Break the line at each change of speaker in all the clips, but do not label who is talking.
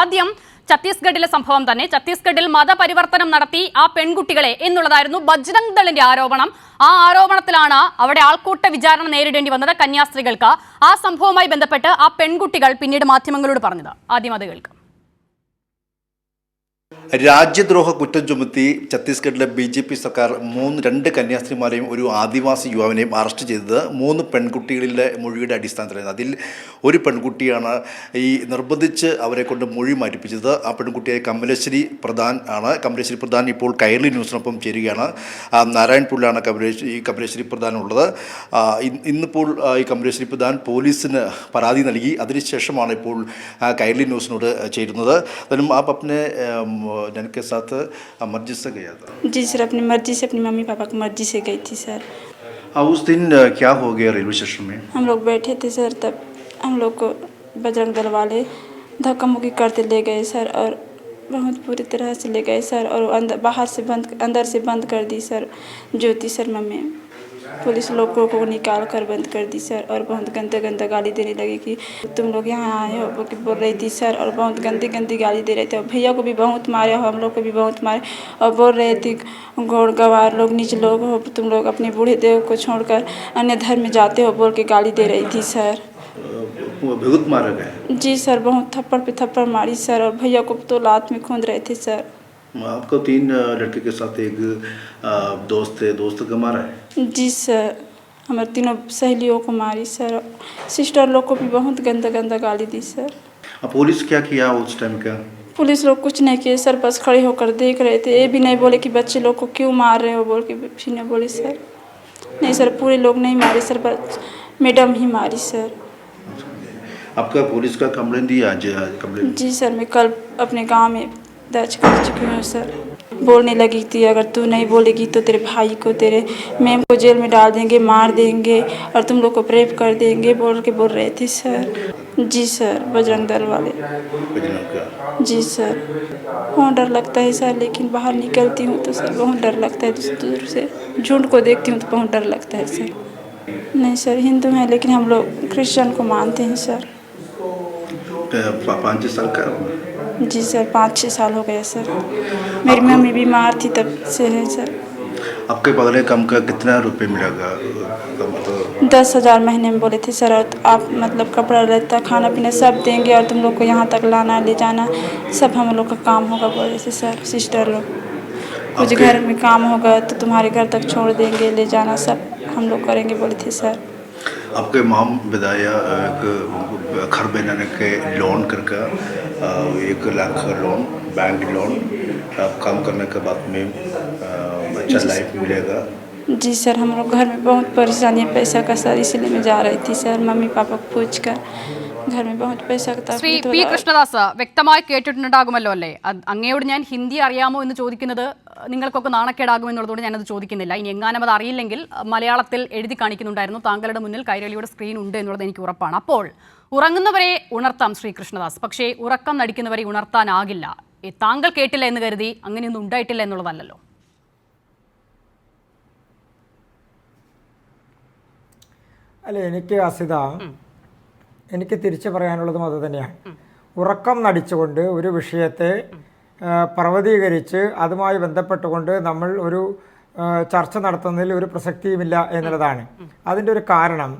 ആദ്യം ഛത്തീസ്ഗഡിലെ സംഭവം തന്നെ. ഛത്തീസ്ഗഡിൽ മതപരിവർത്തനം നടത്തി ആ പെൺകുട്ടികളെ എന്നുള്ളതായിരുന്നു ബജ്രംഗ് ദളിന്റെ ആരോപണം. ആ ആരോപണത്തിലാണ് അവിടെ ആൾക്കൂട്ട വിചാരണ നേരിടേണ്ടി വന്നത് കന്യാസ്ത്രീകൾക്ക്. ആ സംഭവവുമായി ബന്ധപ്പെട്ട് ആ പെൺകുട്ടികൾ പിന്നീട് മാധ്യമങ്ങളോട് പറഞ്ഞത്. ആദ്യം അത് കേൾക്കാം.
രാജ്യദ്രോഹ കുറ്റം ചുമത്തി ഛത്തീസ്ഗഡിലെ ബി ജെ പി സർക്കാർ മൂന്ന് രണ്ട് കന്യാസ്ത്രീമാരെയും ഒരു ആദിവാസി യുവാവിനെയും അറസ്റ്റ് ചെയ്തത്. മൂന്ന് പെൺകുട്ടികളിലെ മൊഴിയുടെ അടിസ്ഥാനത്തിലായിരുന്നു. അതിൽ ഒരു പെൺകുട്ടിയാണ് ഈ നിർബന്ധിച്ച് അവരെ കൊണ്ട് മൊഴി മാറ്റിപ്പിച്ചത്. ആ പെൺകുട്ടിയായ കമലേശ്വരി പ്രധാൻ ആണ്. കമലേശ്വരി പ്രധാൻ ഇപ്പോൾ കൈരളി ന്യൂസിനൊപ്പം ചേരുകയാണ്. നാരായൺപൂരിലാണ് കമലേശ്വരി ഈ കമലേശ്വരി പ്രധാൻ ഉള്ളത് ഇന്നിപ്പോൾ ഈ കമലേശ്വരി പ്രധാൻ പോലീസിന് പരാതി നൽകി. അതിനുശേഷമാണ് ഇപ്പോൾ കൈരളി ന്യൂസിനോട് ചേരുന്നത്. അതിനും ആ പപ്പിനെ अम, के साथ मर्ज़ी से गया था।
जी सर अपनी मर्ज़ी से अपनी मम्मी पापा की मर्ज़ी से गई थी सर।
हाँ, उस दिन क्या हो गया रेलवे स्टेशन में?
हम लोग बैठे थे सर तब हम लोग को बजरंग दल वाले धक्का मुक्की करते ले गए सर और बहुत बुरी तरह से ले गए सर और अंदर बाहर से बंद अंदर से बंद कर दी सर ज्योति शर्मा में। पुलिस लोगों को निकाल कर बंद कर दी सर और बहुत गंदा गंदा गाली देने लगे कि तुम लोग यहाँ आए हो बोल के बोल रही थी सर और बहुत गंदी गंदी गाली दे रहे थे और भैया को भी बहुत मारे हम लोग को भी बहुत मारे और बोल रहे थे गौड़ गवार लोग नीच लोग हो तुम लोग अपने बूढ़े देव को छोड़कर अन्य धर्म में जाते हो बोल के गाली दे रही थी सर।
वो बहुत मारा गया
जी सर बहुत थप्पड़ पे थप्पड़ मारी सर और भैया को तो लात में खूंद रहे थे सर।
आपको तीन लड़के के साथ एक दोस्त थे दोस्त का मारा है?
जी सर हमारे तीनों सहेलियों को मारी सर सिस्टर लोग को भी बहुत गंदा गंदा गाली दी सर।
अब पुलिस क्या किया उस टाइम का?
पुलिस लोग कुछ नहीं किए सर बस खड़े होकर देख रहे थे। ये भी नहीं बोले कि बच्चे लोग को क्यों मार रहे हो बोल के भी नहीं बोले सर। नहीं सर पूरे लोग नहीं मारे सर बस मैडम ही मारी सर।
आपका पुलिस का कंप्लेन दिया आज कंप्लेन
जी सर मैं कल अपने गाँव में दर्ज कर चुकी हूँ सर। बोलने लगी थी, अगर तू नहीं बोलेगी तो तेरे भाई को तेरे मैम को जेल में डाल देंगे, मार देंगे और तुम लोग को प्रेप कर देंगे, बोल के बोल रहे थे, सर। जी, सर। बजरंग दल वाले। जी, सर। बहुत डर लगता है, सर, लेकिन बाहर निकलती हूँ तो सर, बहुत डर लगता है। दूर से झुंड को देखती हूँ तो बहुत डर लगता है, सर। नहीं, सर, हिंदू हैं, लेकिन हम लोग क्रिश्चियन को मानते हैं, सर।
पा- पाँच साल का।
जी सर पाँच छः साल हो गए सर। मेरी मम्मी बीमार थी तब से है सर।
आपके बदले कम का कितना रुपए मिलेगा तो
दस हज़ार महीने में बोले थे सर और आप मतलब कपड़ा रहता खाना पीना सब देंगे और तुम लोग को यहाँ तक लाना ले जाना सब हम लोग का काम होगा बोले थे सर सिस्टर लोग। कुछ घर में काम होगा तो तुम्हारे घर तक छोड़ देंगे ले जाना सब हम लोग करेंगे बोले थे सर।
आपके माम बताया एक घर बनाने के लोन करके एक लाख का लोन बैंक लोन आप काम करने के बाद में अच्छा लाइफ मिलेगा?
जी सर हम लोग घर में बहुत परेशानी है पैसा का सर इसलिए मैं जा रही थी सर मम्मी पापा को पूछ कर घर में बहुत पैसा का
ശ്രീ
तकलीफ हो
പി
रहा है।
കൃഷ്ണദാസ് വ്യക്തമായി കേട്ടിട്ടുണ്ടാകുമല്ലോ അല്ലേ അത് അങ്ങയോട് ഞാൻ ഹിന്ദി അറിയാമോ എന്ന് ചോദിക്കുന്നത് നിങ്ങൾക്കൊക്കെ നാണക്കേടാകുമെന്നുള്ളതുകൊണ്ട് ഞാനത് ചോദിക്കുന്നില്ല ഇനി എങ്ങാനും അത് അറിയില്ലെങ്കിൽ മലയാളത്തിൽ എഴുതി കാണിക്കുന്നുണ്ടായിരുന്നു താങ്കളുടെ മുന്നിൽ കൈരളിയുടെ സ്ക്രീൻ ഉണ്ട് എന്നുള്ളത് എനിക്ക് ഉറപ്പാണ് അപ്പോൾ ഉറങ്ങുന്നവരെ ഉണർത്താം ശ്രീ കൃഷ്ണദാസ് പക്ഷേ ഉറക്കം നടിക്കുന്നവരെ ഉണർത്താനാകില്ല ഈ താങ്കൾ കേട്ടില്ല എന്ന് കരുതി അങ്ങനെയൊന്നും ഉണ്ടായിട്ടില്ല എന്നുള്ളതല്ലല്ലോ
അല്ല എനിക്ക് അസിത എനിക്ക് തിരിച്ചു പറയാനുള്ളതും അത് തന്നെയാണ്. ഉറക്കം നടിച്ചുകൊണ്ട് ഒരു വിഷയത്തെ പർവതീകരിച്ച് അതുമായി ബന്ധപ്പെട്ടുകൊണ്ട് നമ്മൾ ഒരു ചർച്ച നടത്തുന്നതിൽ ഒരു പ്രസക്തിയുമില്ല എന്നുള്ളതാണ്. അതിന്റെ ഒരു കാരണം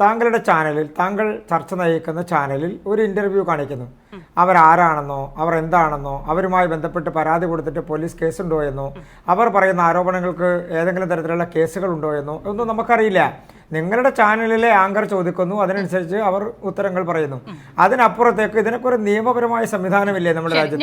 താങ്കളുടെ ചാനലിൽ താങ്കൾ ചർച്ച നയിക്കുന്ന ചാനലിൽ ഒരു ഇന്റർവ്യൂ കാണിക്കുന്നു. അവരാരാണെന്നോ അവർ എന്താണെന്നോ അവരുമായി ബന്ധപ്പെട്ട് പരാതി കൊടുത്തിട്ട് പോലീസ് കേസുണ്ടോ എന്നോ അവർ പറയുന്ന ആരോപണങ്ങൾക്ക് ഏതെങ്കിലും തരത്തിലുള്ള കേസുകൾ ഉണ്ടോ എന്നോ ഒന്നും നമുക്കറിയില്ല. നിങ്ങളുടെ ചാനലിലെ ആങ്കർ ചോദിക്കുന്നു അതിനനുസരിച്ച് അവർ ഉത്തരങ്ങൾ പറയുന്നു. അതിനപ്പുറത്തേക്ക് ഇതിനൊക്കെ ഒരു നിയമപരമായ സംവിധാനമില്ലേ നമ്മുടെ രാജ്യത്ത്?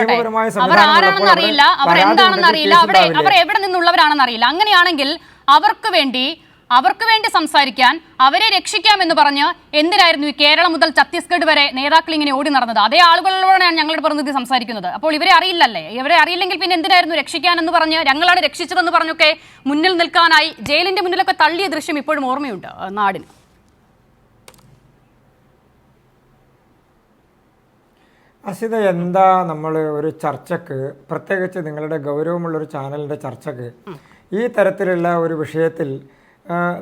നിയമപരമായ സംവിധാനം
അറിയില്ല അവർ എന്താണെന്ന് അറിയില്ല അവർ എവിടെ നിന്നുള്ളവരാണെന്ന് അറിയില്ല. അങ്ങനെയാണെങ്കിൽ അവർക്ക് വേണ്ടി അവർക്ക് വേണ്ടി സംസാരിക്കാൻ അവരെ രക്ഷിക്കാമെന്ന് പറഞ്ഞ് എന്തിനായിരുന്നു ഈ കേരളം മുതൽ ഛത്തീസ്ഗഡ് വരെ നേതാക്കൾ ഇങ്ങനെ ഓടി നടന്നത്? അതേ ആളുകളോടാണ് ഞങ്ങളുടെ പ്രതിനിധി സംസാരിക്കുന്നത്. അപ്പോൾ ഇവരെ അറിയില്ലല്ലേ? ഇവരെ അറിയില്ലെങ്കിൽ പിന്നെ എന്തിനായിരുന്നു രക്ഷിക്കാൻ എന്ന് പറഞ്ഞ് ഞങ്ങളാണ് രക്ഷിച്ചതെന്ന് പറഞ്ഞൊക്കെ മുന്നിൽ നിൽക്കാനായി ജയിലിന്റെ മുന്നിലൊക്കെ തള്ളിയ ദൃശ്യം ഇപ്പോഴും ഓർമ്മയുണ്ട് നാടിന്.
അസിത എന്താ നമ്മൾ ഒരു ചർച്ചക്ക് പ്രത്യേകിച്ച് നിങ്ങളുടെ ഗൗരവമുള്ള ഒരു ചാനലിന്റെ ചർച്ചക്ക് ഈ തരത്തിലുള്ള ഒരു വിഷയത്തിൽ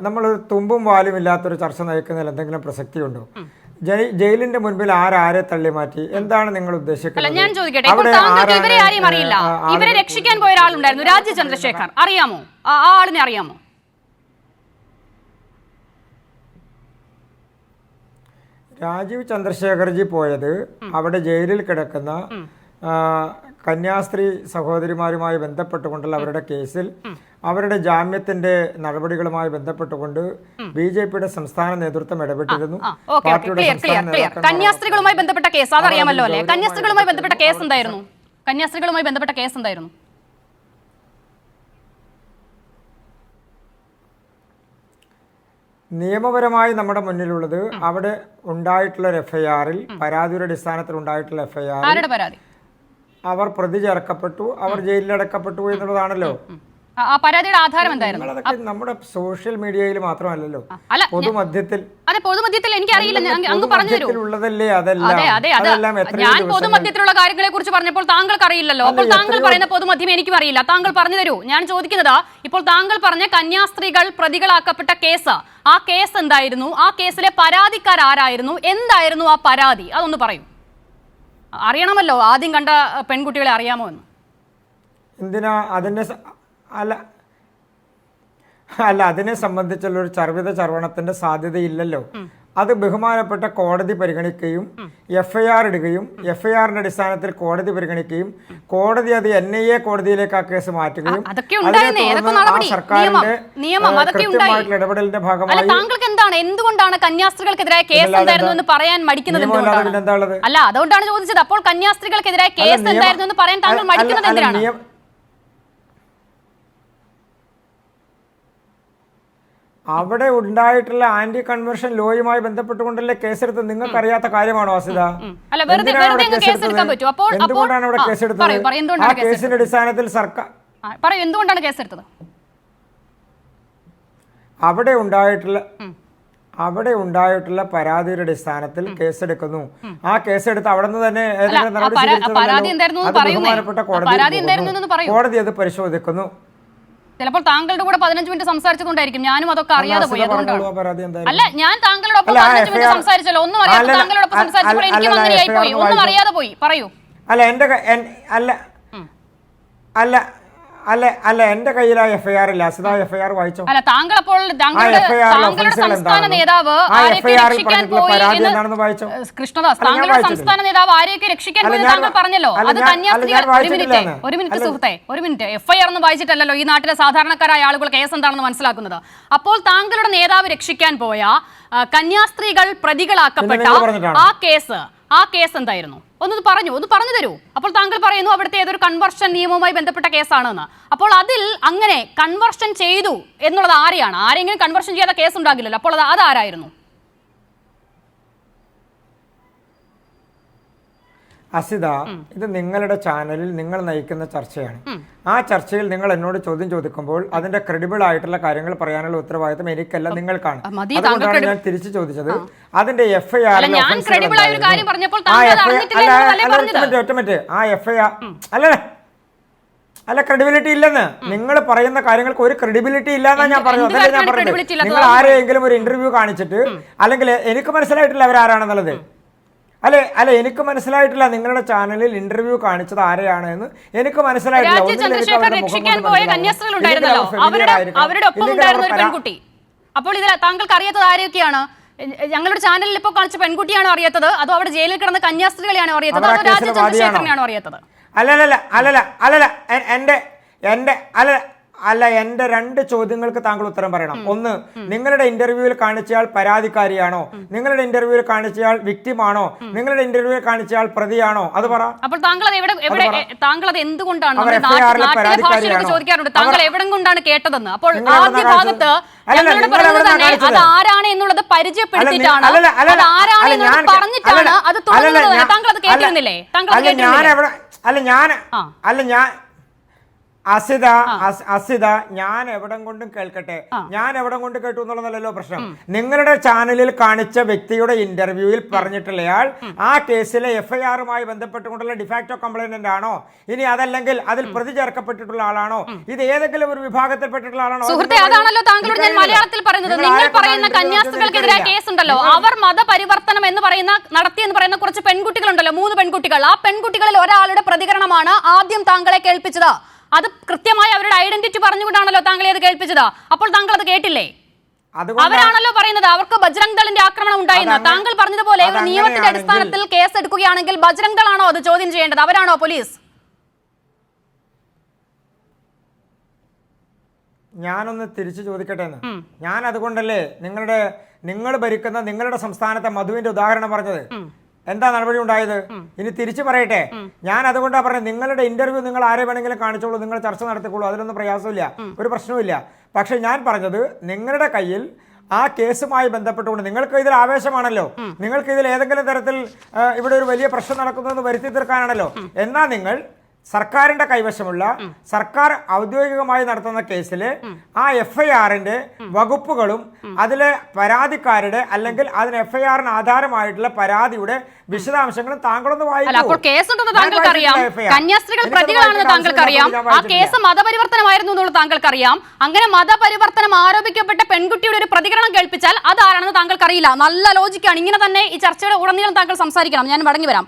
നമ്മൾ തുമ്പും വാലും ഇല്ലാത്തൊരു ചർച്ച നയിക്കുന്നതിൽ എന്തെങ്കിലും പ്രസക്തിയുണ്ടോ? ഉണ്ടോ ജയിലിന്റെ മുൻപിൽ ആരാരെ തള്ളി മാറ്റി? എന്താണ് നിങ്ങൾ ഉദ്ദേശിക്കുന്നത്?
ഞാൻ ചോദിക്കട്ടെ. ഇവരെ ആരെയും അറിയില്ല. ഇവരെ രക്ഷിക്കാൻ പോയ ഒരാളുണ്ടായിരുന്നു രാജ്യ ചന്ദ്രശേഖർ അറിയാമോ? ആ ആളിനെ അറിയാമോ?
രാജീവ് ചന്ദ്രശേഖർജി പോയത് അവിടെ ജയിലിൽ കിടക്കുന്ന കന്യാസ്ത്രീ സഹോദരിമാരുമായി ബന്ധപ്പെട്ടുകൊണ്ടുള്ള അവരുടെ കേസിൽ അവരുടെ ജാമ്യത്തിന്റെ നടപടികളുമായി ബന്ധപ്പെട്ടുകൊണ്ട് ബി ജെ പിയുടെ സംസ്ഥാന നേതൃത്വം ഇടപെട്ടിരുന്നു.
കന്യാസ്ത്രീകളുമായി ബന്ധപ്പെട്ട കേസ് അതറിയാമല്ലോ അല്ലേ? കന്യാസ്ത്രീകളുമായി ബന്ധപ്പെട്ട കേസ് എന്തായിരുന്നു? കന്യാസ്ത്രീകളുമായി ബന്ധപ്പെട്ട കേസ് എന്തായിരുന്നു?
നിയമപരമായി നമ്മുടെ മുന്നിലുള്ളത് അവിടെ ഉണ്ടായിട്ടുള്ള ഒരു എഫ്ഐആറിൽ പരാതിയുടെ അടിസ്ഥാനത്തിൽ ഉണ്ടായിട്ടുള്ള എഫ്ഐആർ അവർ പ്രതി ചേർക്കപ്പെട്ടു അവർ ജയിലിലടക്കപ്പെട്ടു എന്നുള്ളതാണല്ലോ.
ആ- പരാതിയുടെ ആധാരം എന്തായിരുന്നു?
നമ്മുടെ സോഷ്യൽ മീഡിയയിൽ മാത്രമല്ലല്ലോ. പൊതുമധ്യത്തിൽ.
അതെ പൊതുമധ്യത്തിൽ എനിക്ക് അറിയില്ല അങ്ങ് പറഞ്ഞു തരൂ. ഞാൻ പൊതുമധ്യത്തിലുള്ള കാര്യങ്ങളെ കുറിച്ച് പറഞ്ഞപ്പോൾ താങ്കൾക്ക് അറിയില്ലല്ലോ അപ്പോൾ താങ്കൾ പറയുന്ന പൊതുമധ്യം എനിക്കും അറിയില്ല താങ്കൾ പറഞ്ഞു തരൂ. ഞാൻ ചോദിക്കുന്നത് ഇപ്പോൾ താങ്കൾ പറഞ്ഞ കന്യാസ്ത്രീകൾ പ്രതികളാക്കപ്പെട്ട കേസ്. ആ കേസ് എന്തായിരുന്നു? ആ കേസിലെ പരാതിക്കാർ ആരായിരുന്നു? എന്തായിരുന്നു ആ പരാതി? അതൊന്ന് പറയും. അറിയണമല്ലോ. ആദ്യം കണ്ട പെൺകുട്ടികളെ അറിയാമോ എന്ന്?
എന്തിനാ അതിനെ സ- അല്ല അല്ല അതിനെ സംബന്ധിച്ചുള്ള ഒരു ചർവിത ചർവണത്തിന്റെ സാധ്യതയില്ലല്ലോ. അത് ബഹുമാനപ്പെട്ട കോടതി പരിഗണിക്കുകയും എഫ്ഐആർ ഐ ആർ ഇടുകയും എഫ് ഐ ആറിന്റെ അടിസ്ഥാനത്തിൽ കോടതി പരിഗണിക്കുകയും കോടതി അത് എൻ ഐ എ കോടതിയിലേക്ക് ആ കേസ് മാറ്റുകയും. സർക്കാരിന്റെ. കൃത്യമായിട്ടുള്ള ഇടപെടലിന്റെ ഭാഗമായി
താങ്കൾക്ക് എന്താണ്? എന്തുകൊണ്ടാണ് കന്യാസ്ത്രീകൾക്കെതിരായ കേസ് എന്തായിരുന്നു എന്ന് പറയാൻ മടിക്കുന്നത് എന്തുകൊണ്ടാണ്? അല്ല അതുകൊണ്ടാണ് ചോദിച്ചത്. അപ്പോൾ കന്യാസ്ത്രീകൾക്കെതിരായ കേസ് എന്തായിരുന്നു എന്ന് പറയാൻ താങ്കൾ മടിക്കുന്നത് എന്തിനാണ്?
അവിടെ ഉണ്ടായിട്ടുള്ള ആന്റി കൺവെർഷൻ ലോയുമായി ബന്ധപ്പെട്ടുകൊണ്ടല്ലേ കേസെടുത്ത് നിങ്ങൾക്ക് അറിയാത്ത കാര്യമാണോ
അപ്പോൾ-
എന്തുകൊണ്ടാണ് അവിടെ കേസെടുത്തത്? ആ കേസിന്റെ അടിസ്ഥാനത്തിൽ സർക്കാർ
എന്തുകൊണ്ടാണ് കേസെടുത്തത്?
അവിടെ ഉണ്ടായിട്ടുള്ള അവിടെ ഉണ്ടായിട്ടുള്ള പരാതിയുടെ അടിസ്ഥാനത്തിൽ കേസെടുക്കുന്നു. ആ കേസെടുത്ത് അവിടെ നിന്ന് തന്നെ ഏതെങ്കിലും നടപടി ബഹുമാനപ്പെട്ട. കോടതി അത് പരിശോധിക്കുന്നു.
ചിലപ്പോൾ താങ്കളുടെ കൂടെ പതിനഞ്ച് മിനിറ്റ് സംസാരിച്ചതുകൊണ്ടായിരിക്കും. ഞാനും അതൊക്കെ അറിയാതെ പോയി അതുകൊണ്ടാണ് അല്ല ഞാൻ താങ്കളോടൊപ്പം പതിനഞ്ച് മിനിറ്റ് സംസാരിച്ചല്ലോ. ഒന്നും അറിയാതെ താങ്കളോടൊപ്പം സംസാരിച്ചപ്പോൾ എനിക്കും അങ്ങനെയായി പോയി. ഒന്നും. അറിയാതെ പോയി. പറയൂ.
അല്ല എന്റെ അല്ല അല്ല അല്ല അല്ല എന്റെ കയ്യിൽ ആ എഫ് ഐ ആർ ഇല്ല? അസിത എഫ് ഐ ആർ വായിച്ചോ?
അല്ല താങ്കൾ അപ്പോൾ താങ്കളുടെ സംസ്ഥാന നേതാവ്
വായിച്ചോ?
കൃഷ്ണദാസ് താങ്കളുടെ സംസ്ഥാന നേതാവ് ആരെയൊക്കെ രക്ഷിക്കാൻ പോയി താങ്കൾ പറഞ്ഞല്ലോ? അത്
ഞാൻ
ഒരു മിനിറ്റ് ഒരു മിനിറ്റ്. സുഹൃത്തെ ഒരു മിനിറ്റ്. എഫ് ഐ ആർ ഒന്നും വായിച്ചിട്ടല്ലോ ഈ നാട്ടിലെ സാധാരണക്കാരായ ആളുകൾ കേസ് എന്താണെന്ന് മനസ്സിലാക്കുന്നത്. അപ്പോൾ താങ്കളുടെ നേതാവ് രക്ഷിക്കാൻ പോയ കന്യാസ്ത്രീകൾ പ്രതികളാക്കപ്പെട്ട? ആ കേസ് ആ കേസ് എന്തായിരുന്നു? ഒന്ന് പറഞ്ഞു ഒന്ന് പറഞ്ഞു തരൂ. അപ്പോൾ താങ്കൾ പറയുന്നു അവിടുത്തെ ഏതൊരു കൺവർഷൻ നിയമവുമായി ബന്ധപ്പെട്ട കേസാണെന്ന്. അപ്പോൾ അതിൽ അങ്ങനെ കൺവർഷൻ ചെയ്തു എന്നുള്ളത് ആരെയാണ്? ആരെങ്കിലും കൺവർഷൻ ചെയ്യാത്ത കേസ് ഉണ്ടാകില്ലല്ലോ. അപ്പോൾ അത് അതാരായിരുന്നു
അസിത ഇത് നിങ്ങളുടെ ചാനലിൽ നിങ്ങൾ നയിക്കുന്ന ചർച്ചയാണ്. ആ ചർച്ചയിൽ നിങ്ങൾ എന്നോട് ചോദ്യം ചോദിക്കുമ്പോൾ അതിന്റെ ക്രെഡിബിൾ ആയിട്ടുള്ള കാര്യങ്ങൾ പറയാനുള്ള ഉത്തരവാദിത്തം എനിക്കല്ല നിങ്ങൾക്കാണ്. അതുകൊണ്ടാണ് ഞാൻ തിരിച്ചു ചോദിച്ചത്. അതിന്റെ എഫ് ഐ ആർ ആ എഫ് ഐ ആർ അല്ല അല്ല ക്രെഡിബിലിറ്റി ഇല്ലെന്ന്. നിങ്ങൾ പറയുന്ന കാര്യങ്ങൾക്ക് ഒരു ക്രെഡിബിലിറ്റി ഇല്ലെന്നാ ഞാൻ പറഞ്ഞത്. അതല്ലേ ഞാൻ പറഞ്ഞത്. നിങ്ങൾ ആരെയെങ്കിലും ഒരു ഇന്റർവ്യൂ കാണിച്ചിട്ട് അല്ലെങ്കിൽ എനിക്ക് മനസ്സിലായിട്ടില്ല അവരാരാണെന്നുള്ളത്. അല്ലെ അല്ല എനിക്ക് മനസ്സിലായിട്ടില്ല നിങ്ങളുടെ ചാനലിൽ ഇന്റർവ്യൂ കാണിച്ചത് ആരെയാണ് എന്ന്. എനിക്ക് മനസ്സിലായിട്ടില്ല.
അപ്പോൾ ഇതിൽ താങ്കൾക്ക് അറിയാത്തത് ആരെയൊക്കെയാണ്? ഞങ്ങളുടെ ചാനലിൽ ഇപ്പോൾ കാണിച്ച പെൺകുട്ടിയാണോ അറിയാത്തത്? അതോ അവിടെ ജയിലിൽ കിടന്ന കന്യാസ്ത്രീകളെയാണോ അറിയാത്തത്? അതോ രാജ്യ ചന്ദ്രശേഖരനെയാണോ അറിയാത്തത്?
അല്ലല്ല അല്ലല്ല അല്ലല്ല എന്റെ എന്റെ അല്ല അല്ല എന്റെ രണ്ട് ചോദ്യങ്ങൾക്ക് താങ്കൾ ഉത്തരം പറയണം. ഒന്ന് നിങ്ങളുടെ ഇന്റർവ്യൂവിൽ കാണിച്ചയാൾ പരാതിക്കാരിയാണോ? നിങ്ങളുടെ ഇന്റർവ്യൂവിൽ കാണിച്ചയാൾ വിക്ടിമാണോ നിങ്ങളുടെ ഇന്റർവ്യൂവിൽ കാണിച്ചയാൾ പ്രതിയാണോ? അത് പറ.
അപ്പോൾ താങ്കൾ അത് എവിടെ എവിടെ താങ്കൾ അത് എന്തുകൊണ്ടാണ് ചോദിക്കാറുണ്ട്. താങ്കൾ എവിടെ കൊണ്ടാണ് കേട്ടതെന്ന്? അപ്പോൾ ആദ്യ? ഭാഗത്ത് ഞങ്ങളോട്
എവിടുന്നാ
തന്നെ അത്? ആരാണ് എന്നുള്ളത് പരിചയപ്പെടുത്തിയിട്ടാണ്. അത് ആരാണ് എന്നുള്ളത് പറഞ്ഞിട്ടാണ് അത് തുടങ്ങുന്നത് താങ്കൾ അത് കേട്ടിരുന്നില്ലേ? താങ്കൾ അത് കേട്ടിരുന്നില്ലേ?
അല്ല ഞാൻ അല്ല ഞാൻ അസിത അസ്- അസിത ഞാൻ എവിടം കൊണ്ടും കേൾക്കട്ടെ. ഞാൻ എവിടം കൊണ്ട് കേട്ടു എന്നുള്ളതല്ലോ പ്രശ്നം. നിങ്ങളുടെ ചാനലിൽ കാണിച്ച വ്യക്തിയുടെ ഇന്റർവ്യൂവിൽ പറഞ്ഞിട്ടുള്ളയാൾ ആ കേസിലെ എഫ്ഐആറുമായി ബന്ധപ്പെട്ടുകൊണ്ടുള്ള ഡിഫാക്ടോ കംപ്ലൈനന്റ് ആണോ ഇനി അതല്ലെങ്കിൽ അതിൽ പ്രതി ചേർക്കപ്പെട്ടിട്ടുള്ള ആളാണോ ഇത് ഏതെങ്കിലും ഒരു വിഭാഗത്തിൽപ്പെട്ടിട്ടുള്ള ആളാണോ
സുഹൃത്തെ അതാണല്ലോ താങ്കളോട് ഞാൻ മലയാളത്തിൽ പറയുന്നത്
നിങ്ങൾ
പറയുന്ന കന്യാസ്ത്രീകൾക്കെതിരെ
എനിക്കറിയില്ല.
കേസ് ഉണ്ടല്ലോ അവർ മതപരിവർത്തനം എന്ന് പറയുന്ന നടത്തി എന്ന് പറയുന്ന കുറച്ച് പെൺകുട്ടികളുണ്ടല്ലോ. മൂന്ന് പെൺകുട്ടികൾ. ആ പെൺകുട്ടികളിൽ ഒരാളുടെ പ്രതികരണമാണ് ആദ്യം താങ്കളെ കേൾപ്പിച്ചത്. അത് കൃത്യമായി അവരുടെ ഐഡന്റിറ്റി പറഞ്ഞുകൊണ്ടാണല്ലോ താങ്കളെ അത് കേൾപ്പിച്ചത്. അപ്പോൾ താങ്കൾ അത് കേട്ടില്ലേ? അവരാണല്ലോ പറയുന്നത്. അവർക്ക് ബജ്രംഗ് ദളിന്റെ ആക്രമണം ഉണ്ടായിരുന്നു. താങ്കൾ പറഞ്ഞതുപോലെ ഒരു നിയമത്തിന്റെ അടിസ്ഥാനത്തിൽ കേസ് എടുക്കുകയാണെങ്കിൽ ബജ്രംഗ് ദളാണോ അത് ചോദ്യം ചെയ്യേണ്ടത്? അവരാണോ പോലീസ്?
ഞാനൊന്ന് തിരിച്ചു ചോദിക്കട്ടെ എന്ന്. ഞാൻ അതുകൊണ്ടല്ലേ നിങ്ങളുടെ നിങ്ങൾ ഭരിക്കുന്ന നിങ്ങളുടെ സംസ്ഥാനത്തെ മധുവിന്റെ ഉദാഹരണം പറഞ്ഞത്? എന്താ നടപടി ഉണ്ടായത്? ഇനി തിരിച്ചു പറയട്ടെ. ഞാൻ അതുകൊണ്ടാ പറഞ്ഞത് നിങ്ങളുടെ ഇന്റർവ്യൂ നിങ്ങൾ ആരെ വേണമെങ്കിലും കാണിച്ചോളൂ നിങ്ങൾ ചർച്ച നടത്തിക്കോളൂ അതിലൊന്നും പ്രയാസമില്ല. ഒരു പ്രശ്നവുമില്ല. പക്ഷെ ഞാൻ പറഞ്ഞത് നിങ്ങളുടെ കയ്യിൽ ആ കേസുമായി ബന്ധപ്പെട്ടുകൊണ്ട് നിങ്ങൾക്ക് ഇതിൽ ആവേശമാണല്ലോ. നിങ്ങൾക്ക് ഇതിൽ ഏതെങ്കിലും തരത്തിൽ ഇവിടെ ഒരു വലിയ പ്രശ്നം നടക്കുന്നതെന്ന് വരുത്തി തീർക്കാനാണല്ലോ. എന്നാ നിങ്ങൾ സർക്കാരിന്റെ കൈവശമുള്ള സർക്കാർ ഔദ്യോഗികമായി നടത്തുന്ന കേസിൽ ആ എഫ് ഐ ആറിന്റെ വകുപ്പുകളും അതിലെ പരാതിക്കാരുടെ അല്ലെങ്കിൽ അതിന് എഫ് ഐ ആറിന് ആധാരമായിട്ടുള്ള പരാതിയുടെ വിശദാംശങ്ങളും താങ്കളൊന്ന്
വായിക്കുന്നു അപ്പോൾ
വായിക്കൂ
കേസുണ്ടെന്ന്
ഞാൻ
താങ്കൾക്ക് അറിയാം
വായിച്ചിട്ടില്ല FIR.
കന്യാസ്ത്രീകൾ പ്രതികളാണെന്ന്
വായിക്കേണ്ട
താങ്കൾക്ക് അറിയാം
ആവശ്യമില്ല,
ആ കേസ്
വായിച്ചിട്ടില്ല.
മതപരിവർത്തനമായിരുന്നു എന്നുള്ളത് താങ്കൾക്ക് അങ്ങനെ മതപരിവർത്തനം ആരോപിക്കപ്പെട്ട പെൺകുട്ടിയുടെ ഒരു പ്രതികരണം കേൾപ്പിച്ചാൽ അതാരാണെന്ന് താങ്കൾക്കറിയില്ല. നല്ല ലോജിക്കാണ് ഇങ്ങനെ തന്നെ ഈ ചർച്ചയുടെ ഉടനീളം താങ്കൾ സംസാരിക്കണം. ഞാൻ മടങ്ങി വരാം.